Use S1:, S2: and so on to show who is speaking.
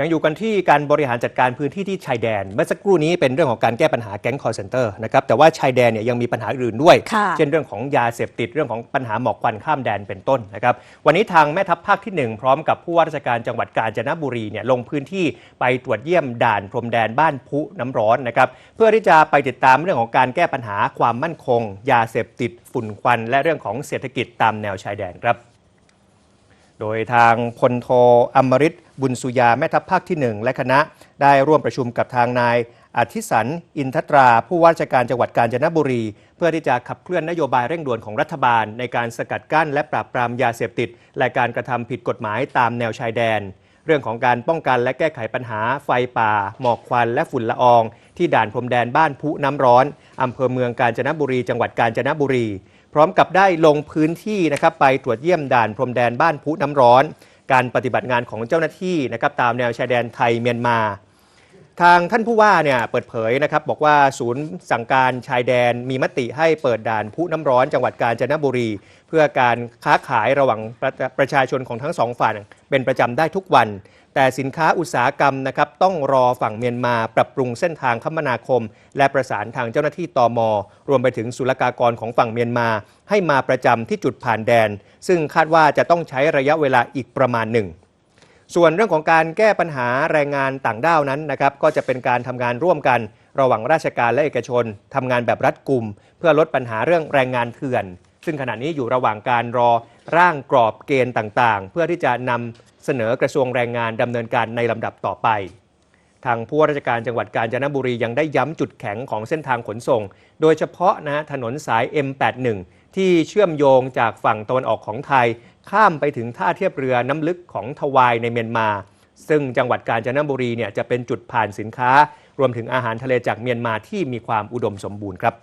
S1: ยังอยู่กันที่การบริหารจัดการพื้นที่ที่ชายแดน เมื่อสักครู่นี้เป็นเรื่องของการแก้ปัญหาแก๊งคอร์เซนเตอร์นะครับแต่ว่าชายแดนเนี่ยยังมีปัญหาอื่นด้วย
S2: ค่ะ
S1: เช่นเรื่องของยาเสพติดเรื่องของปัญหาหมอกควันข้ามแดนเป็นต้นนะครับวันนี้ทางแม่ทัพภาคที่ 1 พร้อมกับผู้ว่าราชการจังหวัดกาญจนบุรีเนี่ยลงพื้นที่ไปตรวจเยี่ยมด่านพรมแดนบ้านพุน้ำร้อนนะครับเพื่อที่จะไปติดตามเรื่องของการแก้ปัญหาความมั่นคง ยาเสพติดฝุ่นควัน และเรื่องของเศรษฐกิจตามแนวชายแดนครับ โดยทางพลโทอมริต บุญสุยาแม่ทัพภาคที่ 1 และคณะได้ร่วมประชุมกับทางนายอธิสัน อินทตรา ผู้ว่าราชการจังหวัดกาญจนบุรี เพื่อที่จะขับเคลื่อนนโยบายเร่งด่วนของรัฐบาล ในการสกัดกั้นและปราบปรามยาเสพติด และการกระทำผิดกฎหมายตามแนวชายแดน เรื่องของการป้องกันและแก้ไขปัญหาไฟป่า หมอกควันและฝุ่นละออง ที่ด่านพรมแดนบ้านพุน้ำร้อนอำเภอเมืองกาญจนบุรี จังหวัดกาญจนบุรี พร้อมกับได้ลงพื้นที่นะครับไปตรวจเยี่ยมด่านพรมแดนบ้านพุน้ำร้อน การปฏิบัติงานของเจ้าหน้าที่นะครับตามแนวชายแดนไทยเมียนมา ทางท่านผู้ว่าเนี่ยเปิดเผยนะครับบอกว่าศูนย์สั่งการชายแดนมีมติให้เปิดด่านพุน้ำร้อนจังหวัดกาญจนบุรี เพื่อการค้าขายระหว่างประประชาชนของทั้งสองฝ่ายเป็นประจำได้ทุกวัน แต่สินค้าอุตสาหกรรมนะครับต้องรอฝั่งเมียนมาปรับปรุงเส้นทางคมนาคม และประสานทางเจ้าหน้าที่ตอมรวมไปถึงศุลกากรของฝั่งเมียนมา ให้มาประจำที่จุดผ่านแดน ซึ่งคาดว่าจะต้องใช้ระยะเวลาอีกประมาณหนึ่ง ส่วนเรื่องของการแก้ปัญหาแรงงานต่างด้าวนั้นนะครับก็จะเป็นการทำงานร่วมกัน ระหว่างราชการและเอกชนทำงานแบบรัดกุม เพื่อลดปัญหาเรื่องแรงงานเถื่อน ซึ่งขณะนี้อยู่ระหว่างการรอร่างกรอบเกณฑ์ต่างๆ เพื่อที่จะนำเสนอกระทรวงแรงงานดำเนินการในลำดับต่อไป ทางผู้ว่าราชการจังหวัดกาญจนบุรียังได้ย้ำจุดแข็งของเส้นทางขนส่ง โดยเฉพาะนะฮะถนนสาย M81 ที่เชื่อมโยงจากฝั่งตะวันออกของไทย ข้ามไปถึงท่าเทียบเรือน้ำลึกของทวายในเมียนมา ซึ่งจังหวัดกาญจนบุรีเนี่ยจะเป็นจุดผ่านสินค้า รวมถึงอาหารทะเลจากเมียนมาที่มีความอุดมสมบูรณ์ครับ